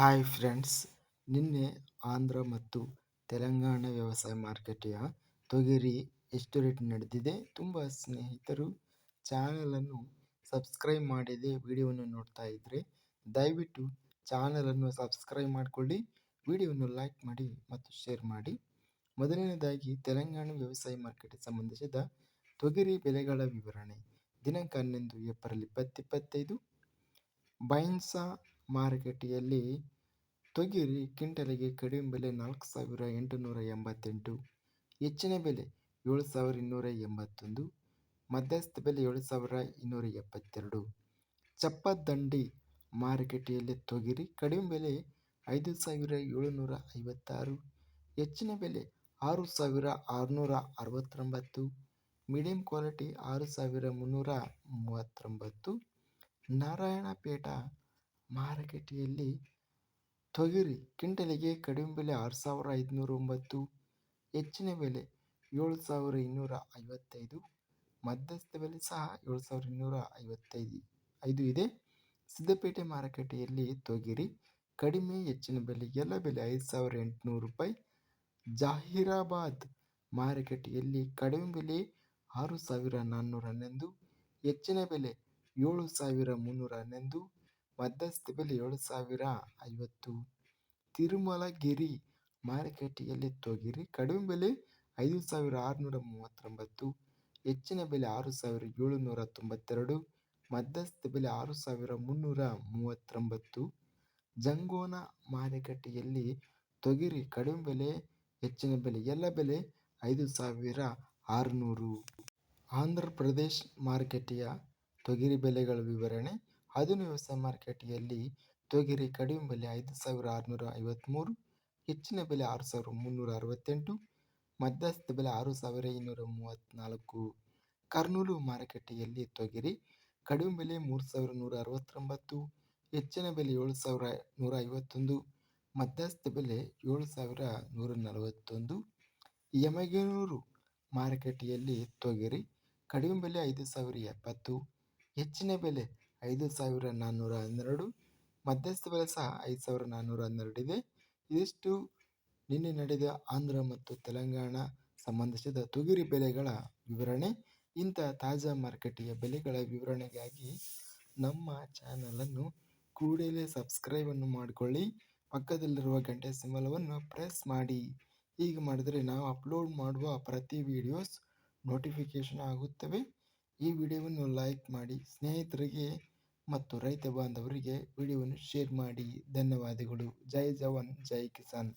Hi friends ನಿನ್ನೆ ಆಂಧ್ರ ಮತ್ತು ತೆಲಂಗಾಣ ವ್ಯವಸಾಯ ಮಾರುಕಟ್ಟೆಯ ತೊಗರಿ ಎಷ್ಟು ರೇಟ್ ನಡೆದಿದೆ? ತುಂಬ ಸ್ನೇಹಿತರು ಚಾನಲನ್ನು ಸಬ್ಸ್ಕ್ರೈಬ್ ಮಾಡಿದೆ, ವಿಡಿಯೋವನ್ನು ನೋಡ್ತಾ ಇದ್ದರೆ ದಯವಿಟ್ಟು ಚಾನಲನ್ನು ಸಬ್ಸ್ಕ್ರೈಬ್ ಮಾಡಿಕೊಳ್ಳಿ, ವಿಡಿಯೋವನ್ನು ಲೈಕ್ ಮಾಡಿ ಮತ್ತು ಶೇರ್ ಮಾಡಿ. ಮೊದಲನೇದಾಗಿ, ತೆಲಂಗಾಣ ವ್ಯವಸಾಯ ಮಾರುಕಟ್ಟೆ ಸಂಬಂಧಿಸಿದ ತೊಗರಿ ಬೆಲೆಗಳ ವಿವರಣೆ. ದಿನಾಂಕ ಹನ್ನೊಂದು ಏಪ್ರಿಲ್ ಇಪ್ಪತ್ತಿಪ್ಪತ್ತೈದು ಬೈನ್ಸಾ ಮಾರುಕಟ್ಟೆಯಲ್ಲಿ ತೊಗರಿ ಕ್ವಿಂಟಾಲಿಗೆ ಕಡಿಮೆ ಬೆಲೆ ನಾಲ್ಕು ಸಾವಿರ ಎಂಟುನೂರ ಎಂಬತ್ತೆಂಟು, ಹೆಚ್ಚಿನ ಬೆಲೆ ಏಳು ಸಾವಿರ ಇನ್ನೂರ ಎಂಬತ್ತೊಂದು, ಮಧ್ಯಸ್ಥ ಬೆಲೆ ಏಳು ಸಾವಿರ ಇನ್ನೂರ ಎಪ್ಪತ್ತೆರಡು. ಚಪ್ಪದಂಡಿ ಮಾರುಕಟ್ಟೆಯಲ್ಲಿ ತೊಗರಿ ಕಡಿಮೆ ಬೆಲೆ ಐದು ಸಾವಿರ ಏಳುನೂರ ಐವತ್ತಾರು, ಹೆಚ್ಚಿನ ಬೆಲೆ ಆರು ಸಾವಿರ ಆರುನೂರ ಅರವತ್ತೊಂಬತ್ತು ಮೀಡಿಯಂ ಕ್ವಾಲಿಟಿ ಆರು ಸಾವಿರ ಮುನ್ನೂರ ಮೂವತ್ತೊಂಬತ್ತು. ನಾರಾಯಣಪೇಟ ಮಾರುಕಟ್ಟೆಯಲ್ಲಿ ತೊಗರಿ ಕ್ವಿಂಟಲಿಗೆ ಕಡಿಮೆ ಬೆಲೆ ಆರು ಸಾವಿರ ಐದುನೂರ ಒಂಬತ್ತು ಹೆಚ್ಚಿನ ಬೆಲೆ ಏಳು ಸಾವಿರ ಇನ್ನೂರ ಐವತ್ತೈದು ಮಧ್ಯಸ್ಥ ಬೆಲೆ ಸಹ ಏಳು ಸಾವಿರ ಇನ್ನೂರ ಐವತ್ತೈದು ಐದು ಇದೆ. ಸಿದ್ದಪೇಟೆ ಮಾರುಕಟ್ಟೆಯಲ್ಲಿ ತೊಗರಿ ಕಡಿಮೆ, ಹೆಚ್ಚಿನ ಬೆಲೆ, ಎಲ್ಲ ಬೆಲೆ ಐದು ಸಾವಿರ ಎಂಟುನೂರು ರೂಪಾಯಿ. ಜಾಹೀರಾಬಾದ್ ಮಾರುಕಟ್ಟೆಯಲ್ಲಿ ಕಡಿಮೆ ಬೆಲೆ ಆರು ಸಾವಿರ ನಾನ್ನೂರ ಹನ್ನೊಂದು ಹೆಚ್ಚಿನ ಬೆಲೆ ಏಳು ಸಾವಿರ ಮುನ್ನೂರ ಹನ್ನೊಂದು ಮಧ್ಯಸ್ಥ ಬೆಲೆ ಏಳು ಸಾವಿರ ಐವತ್ತು ತಿರುಮಲಗಿರಿ ಮಾರುಕಟ್ಟೆಯಲ್ಲಿ ತೊಗರಿ, ಕಡಿಮೆ ಬೆಲೆ ಐದು ಸಾವಿರ ಆರುನೂರ ಮೂವತ್ತೊಂಬತ್ತು ಹೆಚ್ಚಿನ ಬೆಲೆ ಆರು ಸಾವಿರ ಏಳುನೂರ ತೊಂಬತ್ತೆರಡು ಮಧ್ಯಸ್ಥ ಬೆಲೆ ಆರು ಸಾವಿರ ಮುನ್ನೂರ ಮೂವತ್ತೊಂಬತ್ತು ಜಂಗೋನ ಮಾರುಕಟ್ಟೆಯಲ್ಲಿ ತೊಗರಿ ಕಡಿಮೆ ಬೆಲೆ, ಹೆಚ್ಚಿನ ಬೆಲೆ, ಎಲ್ಲ ಬೆಲೆ ಐದು ಸಾವಿರ ಆರುನೂರು. ಆಂಧ್ರ ಪ್ರದೇಶ್ ಮಾರುಕಟ್ಟೆಯ ತೊಗರಿ ಬೆಲೆಗಳ ವಿವರಣೆ. ಅದನ್ನು ವ್ಯವಸಾಯ ಮಾರುಕಟ್ಟೆಯಲ್ಲಿ ತೊಗರಿ ಕಡಿಮೆ ಬೆಲೆ ಐದು ಸಾವಿರ ಆರುನೂರ ಐವತ್ತ್ಮೂರು ಹೆಚ್ಚಿನ ಬೆಲೆ ಆರು ಸಾವಿರ ಮುನ್ನೂರ ಅರವತ್ತೆಂಟು, ಮಧ್ಯಸ್ಥ ಬೆಲೆ ಆರು ಸಾವಿರ ಇನ್ನೂರ ಮೂವತ್ತ್ನಾಲ್ಕು. ಕರ್ನೂಲು ಮಾರುಕಟ್ಟೆಯಲ್ಲಿ ತೊಗರಿ ಕಡಿಮೆ ಬೆಲೆ ಮೂರು ಸಾವಿರ ನೂರ ಅರವತ್ತೊಂಬತ್ತು, ಹೆಚ್ಚಿನ ಬೆಲೆ ಏಳು ಸಾವಿರ ನೂರ ಐವತ್ತೊಂದು, ಮಧ್ಯಸ್ಥ ಬೆಲೆ ಏಳು ಸಾವಿರ ನೂರ ನಲವತ್ತೊಂದು. ಯಮಗನೂರು ಮಾರುಕಟ್ಟೆಯಲ್ಲಿ ತೊಗರಿ ಕಡಿಮೆ ಬೆಲೆ ಐದು ಸಾವಿರ ಎಪ್ಪತ್ತು, ಹೆಚ್ಚಿನ ಬೆಲೆ ಐದು ಸಾವಿರ ನಾನ್ನೂರ ಹನ್ನೆರಡು, ಮಧ್ಯಸ್ಥ ಬೆಲೆ ಸಹ ಐದು ಸಾವಿರ ನಾನ್ನೂರ ಹನ್ನೆರಡಿದೆ. ಇದಿಷ್ಟು ನಿನ್ನೆ ನಡೆದ ಆಂಧ್ರ ಮತ್ತು ತೆಲಂಗಾಣ ಸಂಬಂಧಿಸಿದ ತೊಗರಿ ಬೆಲೆಗಳ ವಿವರಣೆ. ಇಂಥ ತಾಜಾ ಮಾರುಕಟ್ಟೆಯ ಬೆಲೆಗಳ ವಿವರಣೆಗಾಗಿ ನಮ್ಮ ಚಾನಲನ್ನು ಕೂಡಲೇ ಸಬ್ಸ್ಕ್ರೈಬನ್ನು ಮಾಡಿಕೊಳ್ಳಿ. ಪಕ್ಕದಲ್ಲಿರುವ ಗಂಟೆ ಸಿಂಬಲವನ್ನು ಪ್ರೆಸ್ ಮಾಡಿ. ಹೀಗೆ ಮಾಡಿದರೆ ನಾವು ಅಪ್ಲೋಡ್ ಮಾಡುವ ಪ್ರತಿ ವಿಡಿಯೋಸ್ ನೋಟಿಫಿಕೇಷನ್ ಆಗುತ್ತವೆ. ಈ ವಿಡಿಯೋವನ್ನು ಲೈಕ್ ಮಾಡಿ ಸ್ನೇಹಿತರಿಗೆ ಮತ್ತು ರೈತ ಬಾಂಧವರಿಗೆ ವಿಡಿಯೋವನ್ನು ಶೇರ್ ಮಾಡಿ. ಧನ್ಯವಾದಗಳು. ಜೈ ಜವಾನ್ ಜೈ ಕಿಸಾನ್.